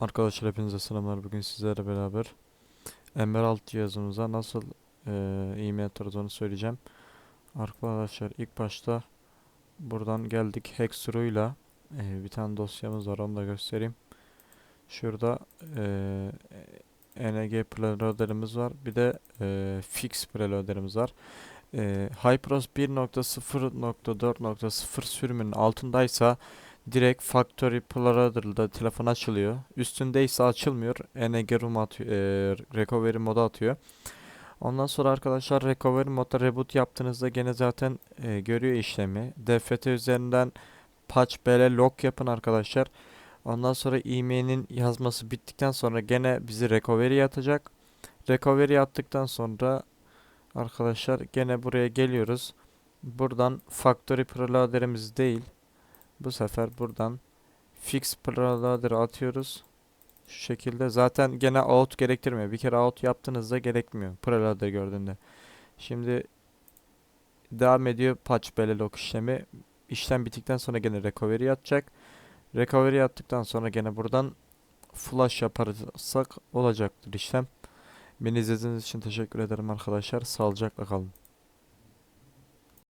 Arkadaşlar hepinize selamlar. Bugün sizlerle beraber Emerald cihazımıza nasıl eee e-mail atarız söyleyeceğim. Arkadaşlar ilk başta buradan geldik Hexru'yla eee bir tane dosyamız var onu da göstereyim. Şurada eee NG preloader'ımız var. Bir de eee fix preloader'ımız var. Eee Hypros 1.0.4.0 sürümünün altındaysa direkt Factory Preloader'da telefon açılıyor. Üstündeyse açılmıyor. NG Room atıyor, eee, Recovery moda atıyor. Ondan sonra arkadaşlar Recovery modda reboot yaptığınızda gene zaten eee, görüyor işlemi. DFT üzerinden patch bl lock yapın arkadaşlar. Ondan sonra e-mail'in yazması bittikten sonra gene bizi recovery atacak. Recovery attıktan sonra arkadaşlar gene buraya geliyoruz. Buradan Factory Preloader'imiz değil. Bu sefer buradan fix preloader atıyoruz. Şu şekilde zaten gene out gerektirmiyor. Bir kere out yaptığınızda gerekmiyor. Preloader gördüğünde. Şimdi devam ediyor patch lock işlemi. İşlem bittikten sonra gene recovery atacak. Recovery attıktan sonra gene buradan flash yaparsak olacaktır işlem. Beni izlediğiniz için teşekkür ederim arkadaşlar. Sağlıcakla kalın.